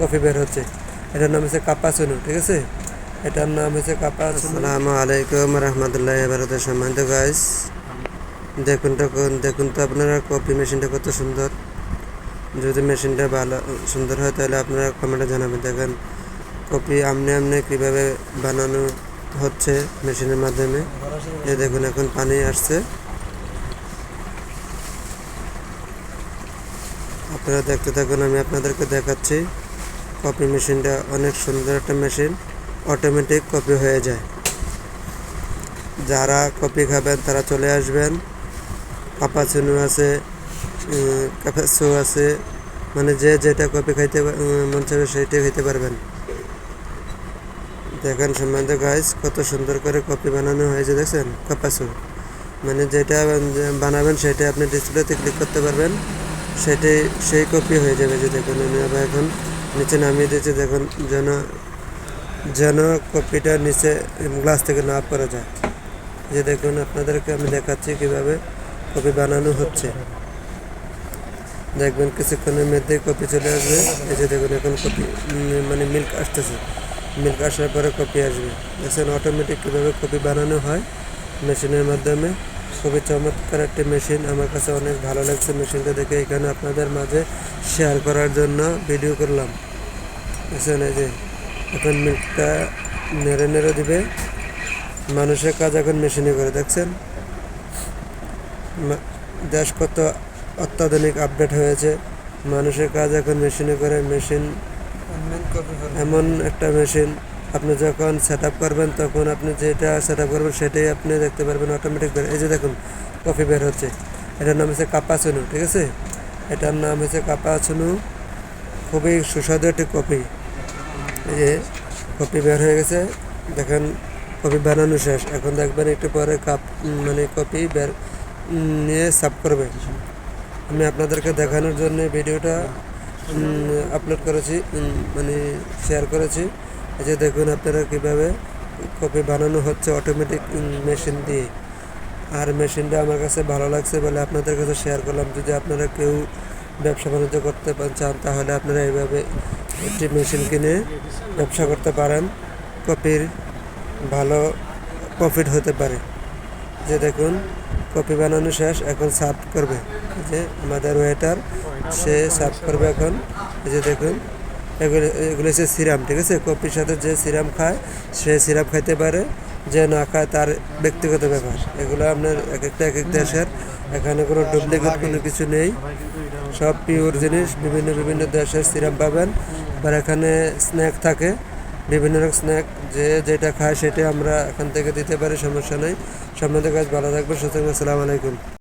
Coffee বের হচ্ছে। এটার নাম হচ্ছে কাপাচুনো ঠিক আছে? এটার নাম হচ্ছে কাপাচুনো আসসালামু আলাইকুম রহমতুল্লাহ ভারত সম্মানিত গাইস দেখুন দেখুন দেখুন তো আপনারা কফি মেশিনটা কত সুন্দর। যদি মেশিনটা ভালো, সুন্দর হয় তাহলে আপনারা কমেন্টে জানাবেন। দেখেন কপি আমনে আমনে কীভাবে বানানো হচ্ছে মেশিনের মাধ্যমে। এ দেখুন, এখন পানি আসছে। আপনারা দেখতে থাকুন, আমি আপনাদেরকে দেখাচ্ছি। কপি মেশিনটা অনেক সুন্দর একটা মেশিন অটোমেটিক কপি হয়ে যায়। যারা কপি খাবেন, তারা চলে আসবেন। কাপাচুনু আছে কাপাসু আছে মানে যে যেটা কপি খাইতে মন চাবে সেইটাই খাইতে পারবেন। দেখেন সম্বন্ধে গাইস কত সুন্দর করে কপি বানানো হয়েছে, দেখছেন? কাপাসু মানে যেটা বানাবেন, সেটা আপনি ডিসপ্লেতে ক্লিক করতে পারবেন। সেটাই, সেই কপি হয়ে যাবে যে দেখুন, আমি আবার এখন নিচে নামিয়ে দিয়েছি, দেখুন, যেন যেন কপিটা নিচে গ্লাস থেকে না করা যায়। যে দেখুন, আপনাদেরকে আমি দেখাচ্ছি কীভাবে কপি বানানো হচ্ছে। দেখবেন কিছুক্ষণের মধ্যে কপি চলে আসবে। এই যে দেখুন, এখন কপি মানে মিল্ক আসতেছে। মিল্ক আসার পরে কপি আসবে। দেখছেন অটোমেটিক কীভাবে কপি বানানো হয় মেশিনের মাধ্যমে? খুবই চমৎকার একটি মেশিন। আমার কাছে অনেক ভালো লাগছে মেশিনটা দেখে। এখানে আপনাদের মাঝে শেয়ার করার জন্য ভিডিও করলাম। দেখছেন এই যে এখন মিল্কটা নেড়ে নেড়ে দিবে। মানুষের কাজ এখন মেশিনে করে দেখছেন? দেশ কত অত্যাধুনিক আপডেট হয়েছে। মানুষের কাজ এখন মেশিনে করে মেশিন এমন একটা মেশিন। আপনি যখন সেট করবেন, তখন আপনি যেটা সেট আপ করবেন, সেটাই আপনি দেখতে পারবেন অটোমেটিক এই যে দেখুন কফি বের হচ্ছে। এটার নাম হচ্ছে কাপাচুনু ঠিক আছে? এটার নাম হচ্ছে কাপাচুনু খুবই সুস্বাদু একটি কফি এই যে কফি বের হয়ে গেছে। দেখেন কফি বানানো শেষ। এখন দেখবেন একটু পরে কাপ মানে কফি বের নিয়ে সাফ করবে। আমি আপনাদেরকে দেখানোর জন্য ভিডিওটা আপলোড করেছি মানে শেয়ার করেছি। যে দেখুন আপনারা কীভাবে কপি বানানো হচ্ছে অটোমেটিক মেশিন দিয়ে। আর মেশিনটা আমার কাছে ভালো লাগছে বলে আপনাদের কাছে শেয়ার করলাম। যদি আপনারা কেউ ব্যবসা বাণিজ্য করতে চান, তাহলে আপনারা এইভাবে একটি মেশিন কিনে ব্যবসা করতে পারেন। কপির ভালো প্রফিট হতে পারে। যে দেখুন, কপি বানানো শেষ, এখন সার্ভ করবে। যে আমাদের ওয়েটার সে সার্ভ করবে এখন। যে দেখুন এগুলো এগুলো হচ্ছে সিরাম ঠিক আছে? কপির সাথে যে সিরাম খায় সে সিরাম খাইতে পারে যে না খায় তার ব্যক্তিগত ব্যাপার। এগুলো আপনার এক একটা এক এক দেশের। এখানে কোনো ডুপ্লিকেট কোনো কিছু নেই। সব পিওর জিনিস বিভিন্ন বিভিন্ন দেশের সিরাম পাবেন। আবার এখানে স্ন্যাক থাকে। বিভিন্ন রকম স্ন্যাক যে যেটা খায় সেটা আমরা এখান থেকে দিতে পারি সমস্যা নেই। সম্বন্ধে কাজ ভালো থাকবে সুতরাং আসসালামু আলাইকুম।